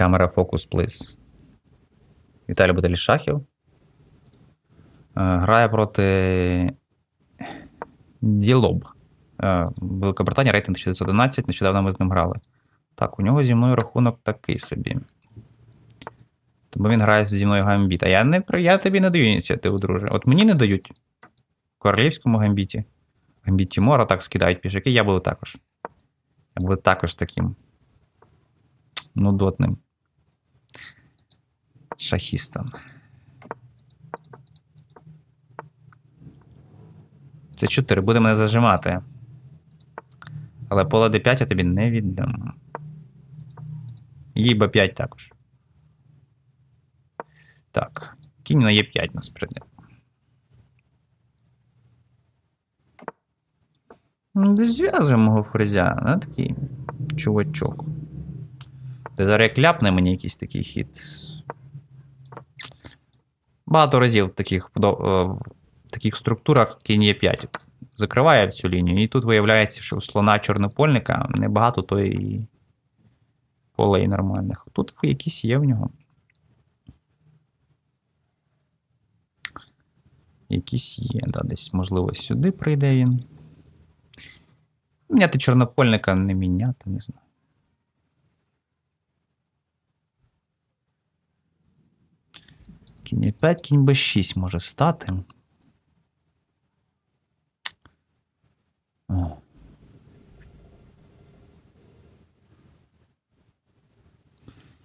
Камера фокус, плиз. Віталій Баталій Шахів. Е, Грає проти Ділоб. Е, Великобританія, рейтинг 1911. Нещодавно ми з ним грали. Так, у нього зі мною рахунок такий собі. Тому він грає зі мною гамбіт. А я, не, я тобі не даю ініціативу, друже. От мені не дають. В королівському гамбіті. Гамбіт Тімора так скидають пішаки, я буду також. Я буду також таким. Нудотним. Шахістом. Це 4, буде мене зажимати. Але поле d5 я тобі не віддам. І b5 також. Так. Кінь на Е5 нас прийде. Де зв'язуємо мого фрезя, не такий чувачок. Ти зараз як ляпне мені якийсь такий хід. Багато разів в таких, е, в таких структурах кінь Е5 закриває цю лінію, і тут виявляється, що у слона чорнопольника небагато то і полей нормальних. Тут якісь є в нього. Якісь є, да, десь, можливо, сюди прийде він. Міняти чорнопольника не міняти, не знаю. Кінь е 5, кінь Б6 може стати. О.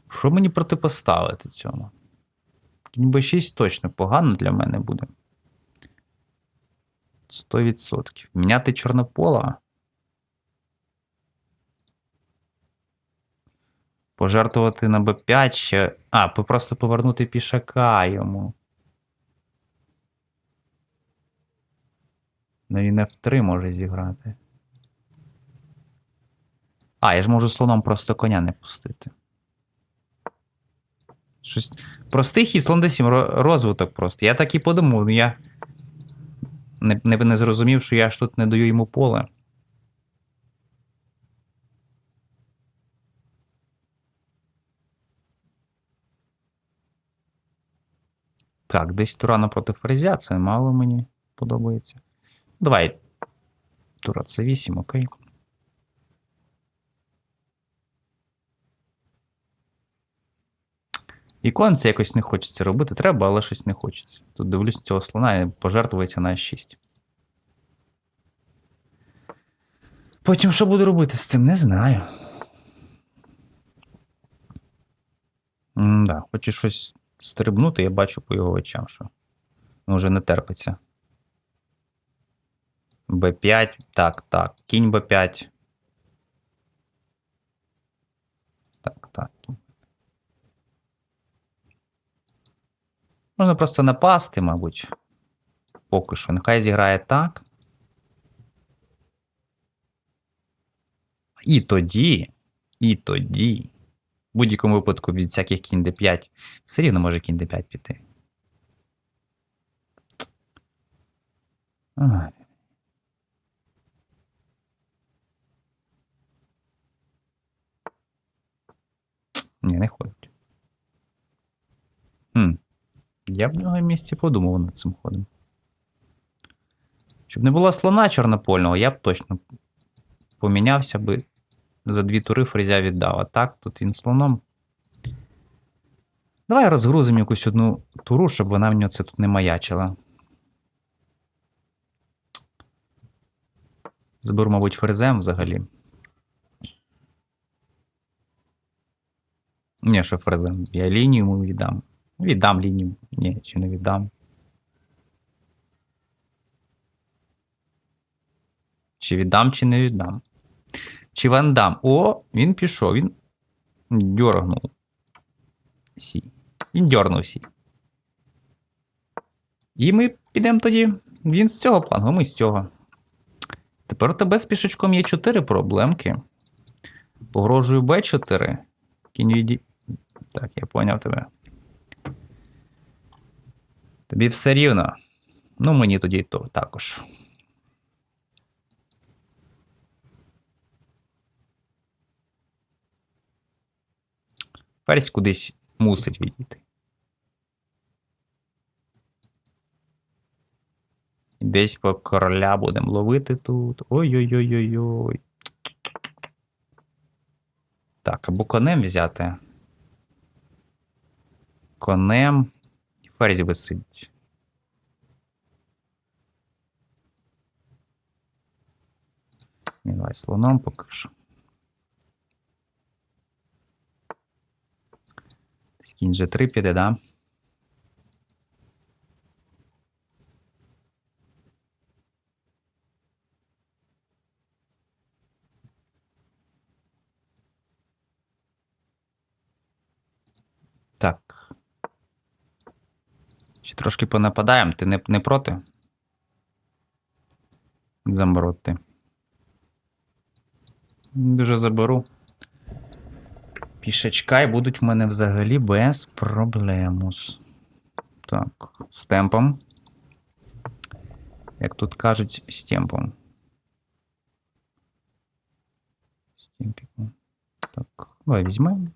Що мені протипоставити цьому? Кінь Б6 точно погано для мене буде. 100%. Міняти чорнопола. Пожертвувати на Б5 ще. А, просто повернути пішака йому. Ну він F3 може зіграти. А, я ж можу слоном просто коня не пустити. Щось. Простий хід, слон D7, розвиток просто. Я так і подумав, ну я не, не, не зрозумів, що я ж тут не даю йому поле. Так, десь Турана проти Фрезя, це мало мені подобається. Давай. Тура це 8, окей. Ікон це якось не хочеться робити. Треба, але щось не хочеться. Тут дивлюсь цього слона і пожертвується на 6. Потім що буду робити з цим, не знаю. М-да, хочу щось стрибнути, я бачу по його очам, що він вже не терпиться. Б5. Так, так. Кінь Б5. Так, так. Можна просто напасти, мабуть. Поки що. Нехай зіграє так. І тоді. І тоді. Будь-якому випадку від всяких кінь d5 все рівно може кінь d5 піти. Ні, не ходить. Хм. Я б в нього місці подумав над цим ходом. Щоб не було слона чорнопольного, я б точно помінявся би за дві тури фрезя віддав. А так, тут він слоном. Давай розгрузимо якусь одну туру, щоб вона в нього це тут не маячила. Зберу, мабуть, ферзем взагалі. Ні, що ферзем. Я лінію йому віддам. Віддам лінію. Ні, чи не віддам. Чи віддам, чи не віддам. Чи вандам. О, він пішов, він дьоргнув. Сі. Він дьорнув сі. І ми підемо тоді. Він з цього плану, ми з цього. Тепер у тебе з пішечком є 4 проблемки. Погрожую Б4. Кінь. Так, я поняв тебе. Тобі все рівно. Ну, мені тоді то також. Ферзь кудись мусить відійти. Десь по короля будемо ловити тут. Ой-ой-ой-ой-ой. Так, або конем взяти. Конем. Ферзь висить. Давай слоном поки Десь Кінь G3 піде, да? Так. Чи трошки понападаємо? Ти не, не проти? Замороти. Дуже заберу. Пішачка і будуть в мене взагалі без проблемус. Так, з темпом. Як тут кажуть, з темпом. З темпіком. Так, давай візьмемо.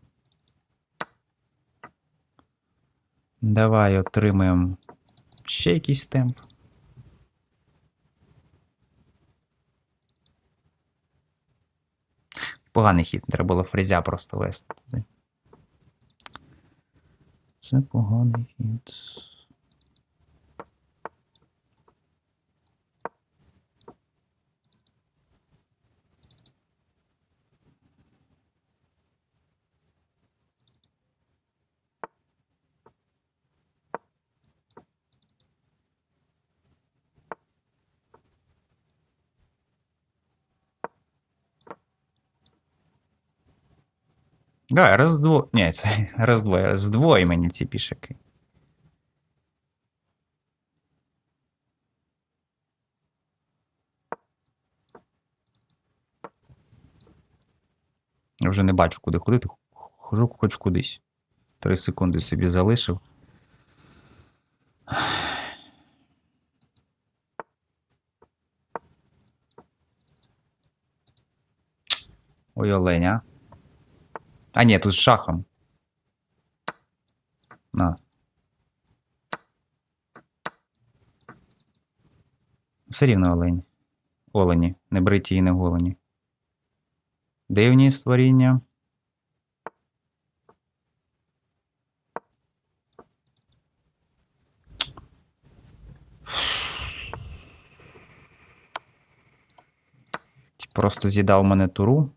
Давай отримаємо ще якийсь темп. Поганий хід, треба було фрезя просто вести туди. Це поганий хід. Давай, роздво... Ні, це роздвоє, роздвоє мені ці пішаки. Я вже не бачу, куди ходити. Хожу хоч кудись. Три секунди собі залишив. Ой, оленя. А, ні, тут з шахом. На. Все рівно олень. Олені. Не бриті і не голені. Дивні створіння. Просто з'їдав мене туру.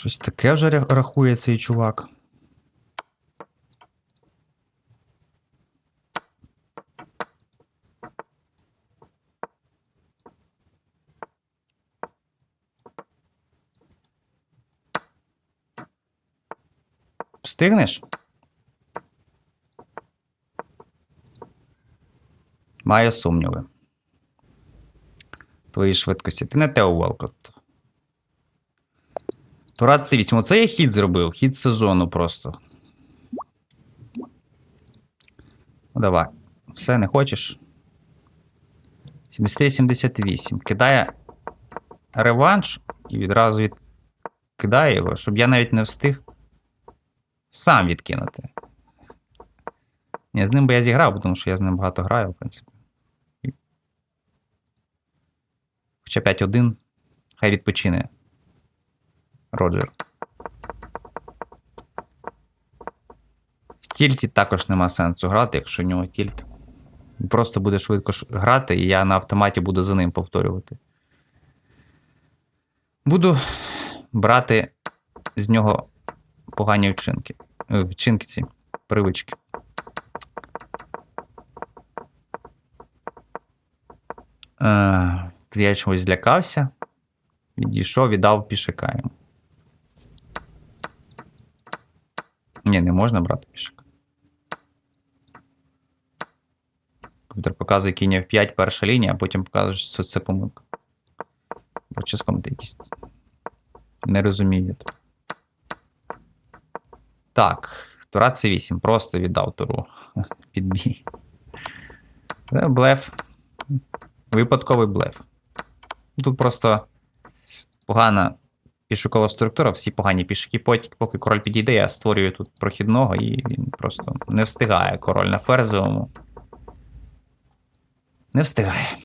Щось таке вже рахує цей чувак. Встигнеш? Маю сумніви. Твої швидкості. Ти не Тео Волкот. Тура C8. Оце я хід зробив. Хід сезону просто. Ну, давай. Все, не хочеш? 73-78. Кидає реванш і відразу відкидає його, щоб я навіть не встиг сам відкинути. Ні, з ним би я зіграв, тому що я з ним багато граю, в принципі. Хоча 5-1. Хай відпочине. Роджер. В тільті також нема сенсу грати, якщо в нього тільт. Просто буде швидко грати, і я на автоматі буду за ним повторювати. Буду брати з нього погані вчинки. Е, Вчинки ці, привички. Е, я чогось злякався. Відійшов, віддав пішака йому. Ні, не можна брати пішака. Комп'ютер показує кінь F5, перша лінія, а потім показує, що це помилка. Бо часком ти якісь. Не розумію. Так, Тура C8. Просто віддав туру. Підбій. Це блеф. Випадковий блеф. Тут просто погана пішукова структура, всі погані пішаки. Потім, поки король підійде, я створюю тут прохідного, і він просто не встигає король на ферзовому. Не встигає.